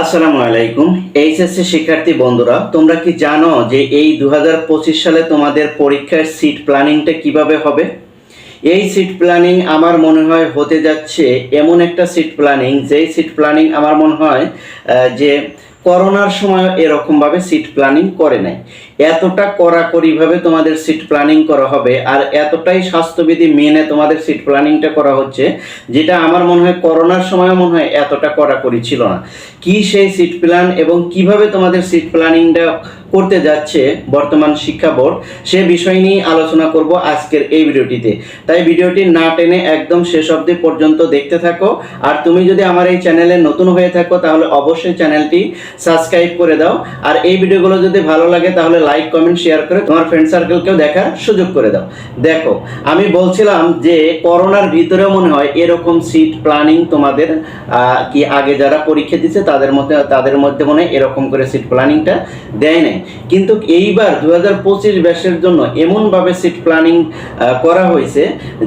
আসসালামু আলাইকুম। এইচএসসি শিক্ষার্থী বন্ধুরা, তোমরা কি জানো যে এই দু হাজার পঁচিশ সালে তোমাদের পরীক্ষার সিট প্ল্যানিংটা কীভাবে হবে? এই সিট প্ল্যানিং আমার মনে হয় হতে যাচ্ছে এমন একটা সিট প্ল্যানিং যেই সিট প্ল্যানিং আমার মনে হয় যে করোনার সময় এরকমভাবে সিট প্ল্যানিং করে নাই। এতটা কড়াকড়িভাবে তোমাদের সিট প্ল্যানিং করা হবে আর এতটাই স্বাস্থ্যবিধি মেনে তোমাদের সিট প্ল্যানিংটা করা হচ্ছে, যেটা আমার মনে হয় করোনার সময় মনে হয় এতটা কড়াকড়ি ছিল না। কি সেই সিট প্ল্যান এবং কীভাবে তোমাদের সিট প্ল্যানিংটা করতে যাচ্ছে বর্তমান শিক্ষা বোর্ড, সে বিষয় নিয়ে আলোচনা করব আজকের এই ভিডিওটিতে। তাই ভিডিওটি না টেনে একদম শেষ অবধি পর্যন্ত দেখতে থাকো। আর তুমি যদি আমার এই চ্যানেলে নতুন হয়ে থাকো, তাহলে অবশ্যই চ্যানেলটি সাবস্ক্রাইব করে দাও। আর এই ভিডিওগুলো যদি ভালো লাগে, তাহলে লাইক কমেন্ট শেয়ার করে তোমার ফ্রেন্ড সার্কেলকেও দেখার সুযোগ করে দাও। দেখো, আমি বলছিলাম যে করোনার ভিতরেও মনে হয় এরকম সিট প্ল্যানিং তোমাদের কি আগে যারা পরীক্ষা দিচ্ছে তাদের মধ্যে তাদের মধ্যে মনে হয় এরকম করে সিট প্ল্যানিংটা দেয় নাই। কিন্তু এইবার দু হাজার পঁচিশ ব্যাসের জন্য এমনভাবে সিট প্ল্যানিং করা হয়েছে,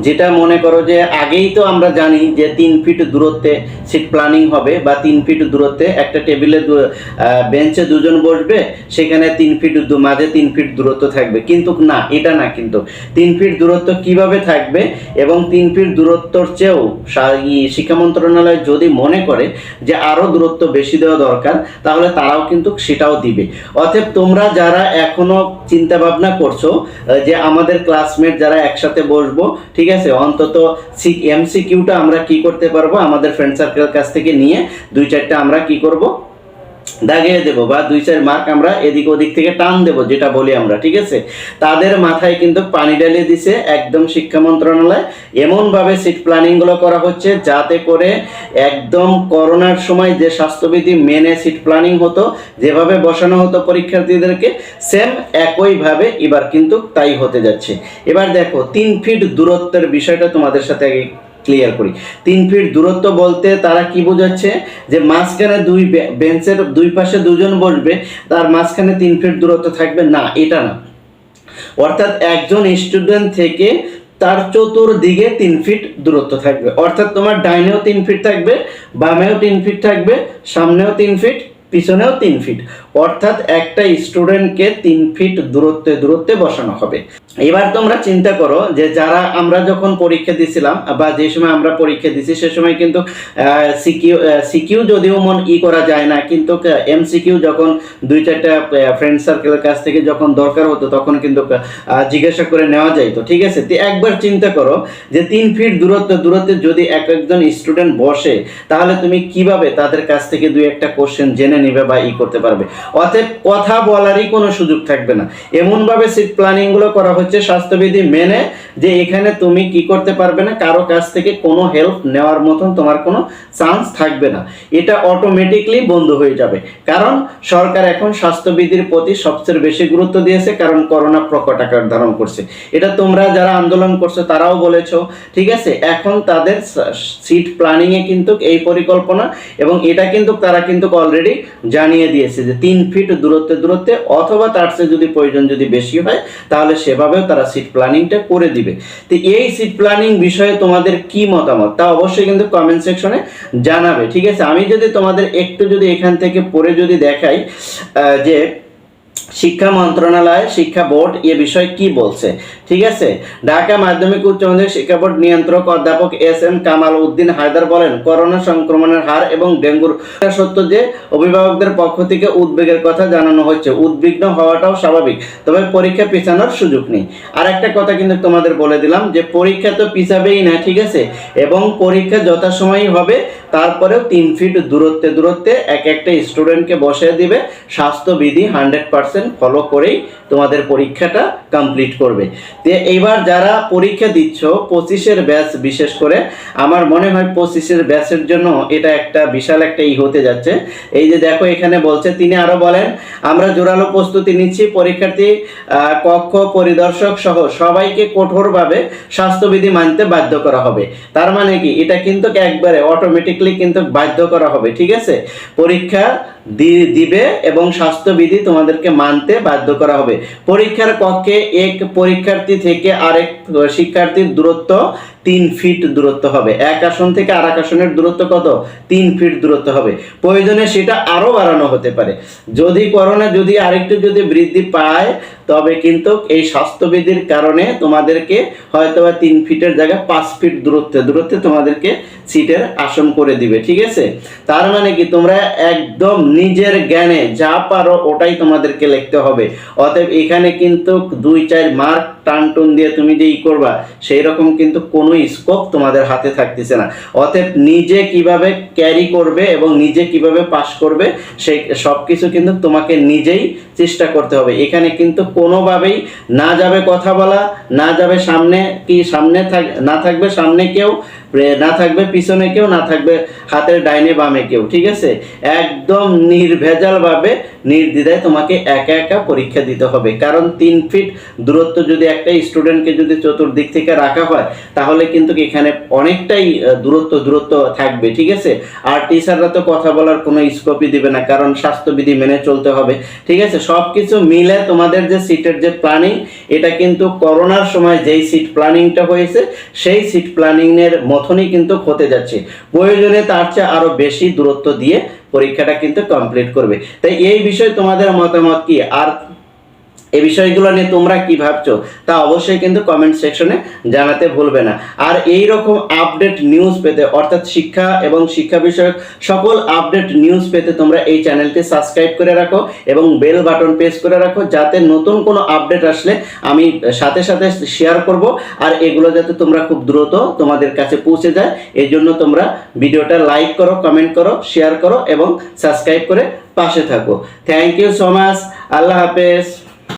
যেটা মনে করো যে আগেই তো আমরা জানি যে তিন ফিট দূরত্বে সিট প্ল্যানিং হবে বা তিন ফিট দূরত্বে একটা টেবিলে বেঞ্চে দুজন বসবে, সেখানে তিন ফিট মাঝে তিন ফিট দূরত্ব থাকবে, কিন্তু না, এটা না কিন্তু। তিন ফিট দূরত্ব কীভাবে থাকবে এবং তিন ফিট দূরত্বর চেয়েও শিক্ষা মন্ত্রণালয় যদি মনে করে যে আরও দূরত্ব বেশি দেওয়া দরকার, তাহলে তারাও কিন্তু সেটাও দিবে। অতএব তোমরা যারা এখনও চিন্তা ভাবনা করছ যে আমাদের ক্লাসমেট যারা একসাথে বসবো, ঠিক আছে, অন্তত সি এমসিকিউটা আমরা কি করতে পারব, আমাদের ফ্রেন্ড সার্কেলের কাছ থেকে নিয়ে দুই চারটা আমরা কি করব? দাগিয়ে দেবো বা দুই চার মার্ক আমরা এদিক ওদিক থেকে টান দেবো, যেটা বলি আমরা, ঠিক আছে? তাদের মাথায় কিন্তু পানি ঢালিয়ে দিছে একদম শিক্ষা মন্ত্রণালয়। এমনভাবে সিট প্ল্যানিংগুলো করা হচ্ছে যাতে করে একদম করোনার সময় যে স্বাস্থ্যবিধি মেনে সিট প্ল্যানিং হতো, যেভাবে বসানো হতো পরীক্ষার্থীদেরকে সেম একইভাবে এবার কিন্তু তাই হতে যাচ্ছে। এবার দেখো, তিন ফিট দূরত্বের বিষয়টা তোমাদের সাথে ক্লিয়ার করি। তিন ফিট দূরত্ব বলতে তারা কি বোঝাচ্ছে? যে মাঝখানে দুই বেঞ্চের দুই পাশে দুজন বসবে, তার মাঝখানে তিন ফিট দূরত্ব থাকবে। না, এটা না। অর্থাৎ একজন স্টুডেন্ট থেকে তার চতুর্দিকে তিন ফিট দূরত্ব থাকবে। অর্থাৎ তোমার ডাইনেও তিন ফিট থাকবে, বামেও তিন ফিট থাকবে, সামনেও তিন ফিট, পিছনেও তিন ফিট। অর্থাৎ একটা স্টুডেন্টকে তিন ফিট দূরত্বে দূরত্বে বসানো হবে। এবার তোমরা চিন্তা করো যে যারা আমরা যখন পরীক্ষা দিছিলাম, বা যে সময় আমরা পরীক্ষা দিছি, সে সময় কিন্তু সিকিউ সিকিউ যদিও মন ই করা যায় না, কিন্তু এমসিকিউ যখন দুই চারটা ফ্রেন্ড সার্কেলের কাছ থেকে যখন দরকার হতো, তখন কিন্তু জিজ্ঞাসা করে নেওয়া যাইতো, ঠিক আছে? তো একবার চিন্তা করো যে তিন ফিট দূরত্ব, দূরত্বে যদি এক একজন স্টুডেন্ট বসে, তাহলে তুমি কীভাবে তাদের কাছ থেকে দুই একটা কোশ্চেন জেনে নিবে বা ই করতে পারবে? অতএব কথা বলারই কোনো সুযোগ থাকবে না। এমনভাবে সিট প্ল্যানিংগুলো করা হচ্ছে স্বাস্থ্যবিধি মেনে যে এখানে তুমি কি করতে পারবে না, কারও কাছ থেকে কোনো হেল্প নেওয়ার মতন তোমার কোনো চান্স থাকবে না। এটা অটোমেটিকলি বন্ধ হয়ে যাবে। কারণ সরকার এখন স্বাস্থ্যবিধির প্রতি সবচেয়ে বেশি গুরুত্ব দিয়েছে, কারণ করোনা প্রকট আকার ধারণ করছে। এটা তোমরা যারা আন্দোলন করছ, তারাও বলেছ, ঠিক আছে? এখন তাদের সিট প্ল্যানিংয়ে কিন্তু এই পরিকল্পনা এবং এটা কিন্তু তারা কিন্তু অলরেডি জানিয়ে দিয়েছে যে তিন ফিট দূরত্বে দূরত্বে অথবা তার চেয়ে যদি প্রয়োজন যদি বেশি হয়, তাহলে সেভাবেও তারা সিট প্ল্যানিংটা করে দিবে। তো এই সিট প্ল্যানিং বিষয়ে তোমাদের কি মতামত? তা অবশ্যই কিন্তু কমেন্ট সেকশনে জানাবে, ঠিক আছে? আমি যদি তোমাদের একটু যদি এখান থেকে পড়ে যদি দেখাই যে শিক্ষা মন্ত্রণালয়, শিক্ষা বোর্ড এ বিষয়ে কি বলছে? ঠিক আছে? ঢাকা মাধ্যমিক উচ্চ মাধ্যমিক শিক্ষা বোর্ড নিয়ন্ত্রক অধ্যাপক এস এম কামাল উদ্দিন হায়দার বলেন, করোনা সংক্রমণের হার এবং ডেঙ্গুর সত্য যে অভিভাবকদের পক্ষ থেকে উদ্বেগের কথা জানানো হচ্ছে উদ্বিগ্ন হওয়াটাও স্বাভাবিক। তবে পরীক্ষা পিছানোর সুযোগ নেই। আর একটা কথা কিন্তু তোমাদের বলে দিলাম যে, পরীক্ষা তো পিছাবেই না, ঠিক আছে? এবং পরীক্ষা যথাসময়ই হবে তারপরেও তিন ফিট দূরত্বে দূরত্বে এক একটা স্টুডেন্টকে বসিয়ে দিবে। স্বাস্থ্যবিধি হান্ড্রেড পার্সেন্ট ফলো করেই তোমাদের পরীক্ষাটা কমপ্লিট করবে। তো এইবার যারা পরীক্ষা দিচ্ছ, পঁচিশের ব্যাচ বিশেষ করে, আমার মনে হয় পঁচিশের ব্যাচের জন্য এটা একটা বিশাল একটা ই হতে যাচ্ছে। এই যে দেখো এখানে বলছে, তিনি আরও বলেন, আমরা জোরালো প্রস্তুতি নিচ্ছি, পরীক্ষার্থী কক্ষ পরিদর্শক সহ সবাইকে কঠোরভাবে স্বাস্থ্যবিধি মানতে বাধ্য করা হবে। তার মানে কি? এটা কিন্তু একবারে অটোমেটিকলি কিন্তু বাধ্য করা হবে, ঠিক আছে? পরীক্ষা দিবে এবং স্বাস্থ্যবিধি তোমাদেরকে মানতে বাধ্য করা হবে। পরীক্ষার কক্ষে এক পরীক্ষার্থী থেকে আরেক শিক্ষার্থীর দূরত্ব তিন ফিট দূরত্ব হবে। এক আসন থেকে আর এক আসনের দূরত্ব কত? তিন ফিট দূরত্ব হবে। প্রয়োজনে সেটা আরও বাড়ানো হতে পারে। যদি করোনা যদি আরেকটু যদি বৃদ্ধি পায়, তবে কিন্তু এই স্বাস্থ্যবিধির কারণে তোমাদেরকে হয়তো বা তিন ফিটের জায়গায় পাঁচ ফিট দূরত্বে দূরত্বে তোমাদেরকে সিটের আসন করে দিবে, ঠিক আছে? তার মানে কি, তোমরা একদম নিজের জ্ঞানে যা পারো ওটাই তোমাদেরকে লিখতে হবে। অতএব এখানে কিন্তু দুই, চার মার্ক টান টুন দিয়ে তুমি যে ই করবা, সেই রকম কিন্তু কোনো স্কোপ তোমাদের হাতে থাকতেছে না। অতএব নিজে কীভাবে ক্যারি করবে এবং নিজে কীভাবে পাস করবে, সেই সব কিছু কিন্তু তোমাকে নিজেই চেষ্টা করতে হবে। এখানে কিন্তু কোনোভাবেই না যাবে কথা বলা, না যাবে সামনে কি সামনে থাক, না থাকবে সামনে কেউ না থাকবে পিছনে কেউ, না থাকবে হাতের ডাইনে বামে কেউ, ঠিক আছে? একদম নির্ভেজালভাবে নির্দ্বিধায় তোমাকে একা একা পরীক্ষা দিতে হবে। কারণ তিন ফিট দূরত্ব যদি একটা স্টুডেন্টকে যদি চতুর্দিক থেকে রাখা হয়, তাহলে কিন্তু এখানে অনেকটাই দূরত্ব দূরত্ব থাকবে, ঠিক আছে? আর টিচাররা তো কথা বলার কোনো স্কোপই দিবে না, কারণ স্বাস্থ্যবিধি মেনে চলতে হবে, ঠিক আছে? সব কিছু মিলে তোমাদের যে সিটের যে প্ল্যানিং এটা কিন্তু করোনার সময় যেই সিট প্ল্যানিংটা হয়েছে, সেই সিট প্ল্যানিংয়ের মতনই কিন্তু হতে যাচ্ছে। প্রয়োজনে তার চেয়ে আরও বেশি দূরত্ব দিয়ে পরীক্ষাটা কিন্তু কমপ্লিট করবে। তাই এই বিষয়ে তোমাদের মতামত কি? আর এই বিষয়গুলো নিয়ে তোমরা কি ভাবছ, তা অবশ্যই কিন্তু কমেন্ট সেকশনে জানাতে ভুলবে না। আর এই রকম আপডেট নিউজ পেতে, অর্থাৎ শিক্ষা এবং শিক্ষা বিষয়ক সকল আপডেট নিউজ পেতে তোমরা এই চ্যানেলটি সাবস্ক্রাইব করে রাখো এবং বেল বাটন প্রেস করে রাখো, যাতে নতুন কোনো আপডেট আসলে আমি সাথে সাথে শেয়ার করব আর এগুলো যাতে তোমরা খুব দ্রুত তোমাদের কাছে পৌঁছে যায়। এই জন্য তোমরা ভিডিওটা লাইক করো কমেন্ট করো শেয়ার করো এবং সাবস্ক্রাইব করে পাশে থাকো। থ্যাংক ইউ সো মাচ আল্লাহ হাফেজ।